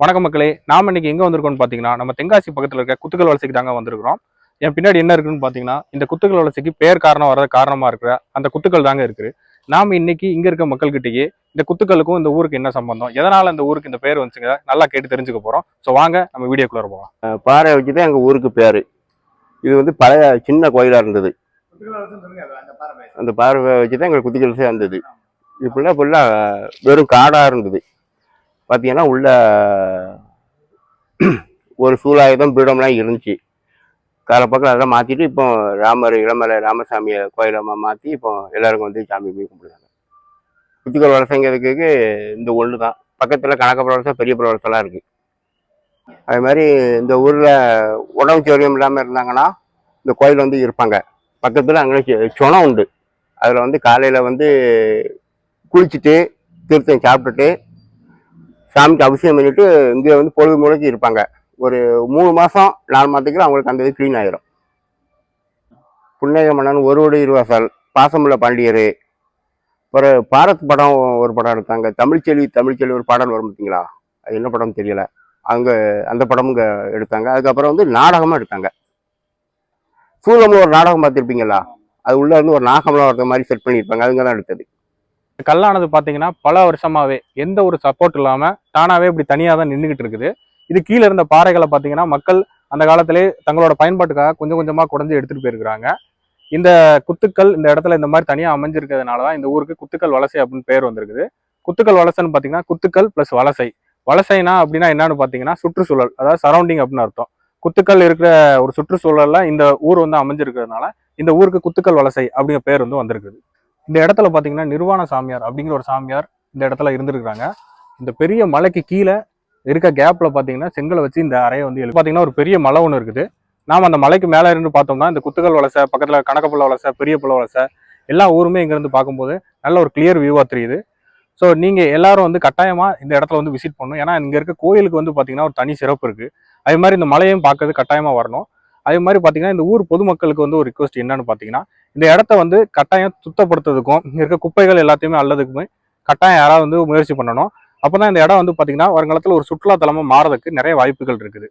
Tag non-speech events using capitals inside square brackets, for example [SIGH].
வணக்கம் மக்களே நாம இன்னைக்கு எங்க வந்திருக்கோம்னு பாத்தீங்கன்னா நம்ம தென்காசி பக்கத்துல இருக்க குத்துக்கல் வலசைக்கு தாங்க வந்திருக்கிறோம். என் பின்னாடி என்ன இருக்குன்னு பாத்தீங்கன்னா இந்த குத்துக்கல் வலசைக்கு பேர் காரணம் வர்றது காரணமா இருக்கிற அந்த குத்துக்கள் தாங்க இருக்கு. நாம இன்னைக்கு இங்க இருக்க மக்கள்கிட்டயே இந்த குத்துக்களுக்கும் இந்த ஊருக்கு என்ன சம்பந்தம் எதனால இந்த ஊருக்கு இந்த பேர் வந்துச்சுங்க நல்லா கேட்டு தெரிஞ்சுக்க போறோம். ஸோ வாங்க நம்ம வீடியோக்குள்ள போகலாம். பாறை வச்சு தான் எங்கள் ஊருக்கு பேர். இது வந்து பழைய சின்ன கோயிலாக இருந்தது. அந்த பாறை வச்சு தான் எங்களுக்கு குத்திக்கலசே இருந்தது இப்படிலாம் ஃபுல்லாக வெறும் காடாக இருந்தது. பார்த்தீங்கன்னா உள்ள [CLEARS THROAT] ஒரு சூழாயுதம் பீடம்லாம் இருந்துச்சு. காலப்பக்கம் அதெல்லாம் மாற்றிட்டு இப்போ ராமர் இளமலை ராமசாமியை கோயிலமாக மாற்றி இப்போ எல்லாருக்கும் வந்து சாமி போய் கும்பிடுறாங்க குத்திக்கல் வலசைங்கிறதுக்கு இந்த ஒன்று தான். பக்கத்தில் கணக்க வலசை பெரிய வலசெல்லாம் இருக்குது அது மாதிரி இந்த ஊரில் உடம்பு சௌரியம் இல்லாமல் இருந்தாங்கன்னா இந்த கோயில் வந்து இருப்பாங்க. பக்கத்தில் அங்கே சுணம் உண்டு. அதில் வந்து காலையில் வந்து குளிச்சுட்டு திருத்தம் சாப்பிட்டுட்டு சாமிக்கு அபிஷேகம் பண்ணிட்டு இங்கே வந்து பொழுது முழுக்கி இருப்பாங்க. ஒரு மூணு மாதம் நாலு மாதத்துக்கு அவங்களுக்கு அந்த இது க்ளீன் ஆயிரும். புன்னக மன்னன் ஒருவடு இருவாசல் பாசமுள்ள பாண்டியர். ஒரு பாரத் படம் ஒரு படம் எடுத்தாங்க. தமிழ்ச்செல்வி தமிழ்ச்செல்வி ஒரு பாடல் வரும் பார்த்தீங்களா அது என்ன படம் தெரியல. அங்கே அந்த படமும் எடுத்தாங்க. அதுக்கப்புறம் வந்து நாடகமும் எடுத்தாங்க. சூழம்ல ஒரு நாடகம் பார்த்துருப்பீங்களா? அது உள்ளே வந்து ஒரு நாகம்லாம் ஒருத்த மாதிரி செட் பண்ணியிருப்பாங்க. அதுங்க தான் எடுத்தது. கல்லானது பார்த்தீங்கன்னா பல வருஷமாவே எந்த ஒரு சப்போர்ட் இல்லாமல் தானாகவே இப்படி தனியாக தான் நின்றுக்கிட்டு இருக்குது. இது கீழே இருந்த பாறைகளை பார்த்தீங்கன்னா மக்கள் அந்த காலத்திலே தங்களோட பயன்பாட்டுக்காக கொஞ்சம் கொஞ்சமாக குறைஞ்சி எடுத்துகிட்டு போயிருக்கிறாங்க. இந்த குத்துக்கள் இந்த இடத்துல இந்த மாதிரி தனியாக அமைஞ்சிருக்கிறதுனால தான் இந்த ஊருக்கு குத்துக்கள் வலசை அப்படின்னு பேர் வந்திருக்குது. குத்துக்கள் வலசைன்னு பார்த்தீங்கன்னா குத்துக்கள் ப்ளஸ் வலசை. வலசைனா அப்படின்னா என்னன்னு பார்த்தீங்கன்னா சுற்றுச்சூழல் அதாவது சரௌண்டிங் அப்படின்னு அர்த்தம். குத்துக்கள் இருக்கிற ஒரு சுற்றுச்சூழலில் இந்த ஊர் வந்து அமைஞ்சிருக்கிறதுனால இந்த ஊருக்கு குத்துக்கள் வலசை அப்படிங்கிற பேர் வந்து வந்திருக்குது. இந்த இடத்துல பார்த்தீங்கன்னா நிர்வாண சாமியார் அப்படிங்கிற ஒரு சாமியார் இந்த இடத்துல இருந்திருக்கிறாங்க. இந்த பெரிய மலைக்கு கீழே இருக்க கேப்பில் பார்த்தீங்கன்னா செங்கலை வச்சு இந்த அறையை வந்து எழு ஒரு பெரிய மலை ஒன்று இருக்குது. நாம் அந்த மலைக்கு மேலே இருந்து பார்த்தோம்னா இந்த குத்துக்கல் வலசை பக்கத்தில் கணக்கப்புள்ள வலசை பெரிய புள்ள வலசை எல்லா ஊருமே இங்கேருந்து பார்க்கும்போது நல்ல ஒரு கிளியர் வியூவாக தெரியுது. ஸோ நீங்கள் எல்லாரும் வந்து கட்டாயமாக இந்த இடத்துல வந்து விசிட் பண்ணணும். ஏன்னா இங்கே இருக்க கோயிலுக்கு வந்து பார்த்தீங்கன்னா ஒரு தனி சிறப்பு இருக்குது அதே மாதிரி இந்த மலையும் பார்க்கறது கட்டாயமாக வரணும். அதே மாதிரி பாத்தீங்கன்னா இந்த ஊர் பொதுமக்களுக்கு வந்து ஒரு ரிக்வஸ்ட் என்னன்னு பாத்தீங்கன்னா இந்த இடத்த வந்து கட்டாயம் சுத்தப்படுத்துறதுக்கும் இருக்க குப்பைகள் எல்லாத்தையுமே அல்லதுக்குமே கட்டாயம் யாராவது வந்து முயற்சி பண்ணணும். அப்பதான் இந்த இடம் வந்து பாத்தீங்கன்னா வருங்காலத்துல ஒரு சுற்றுலா தலமா மாறதுக்கு நிறைய வாய்ப்புகள் இருக்குது.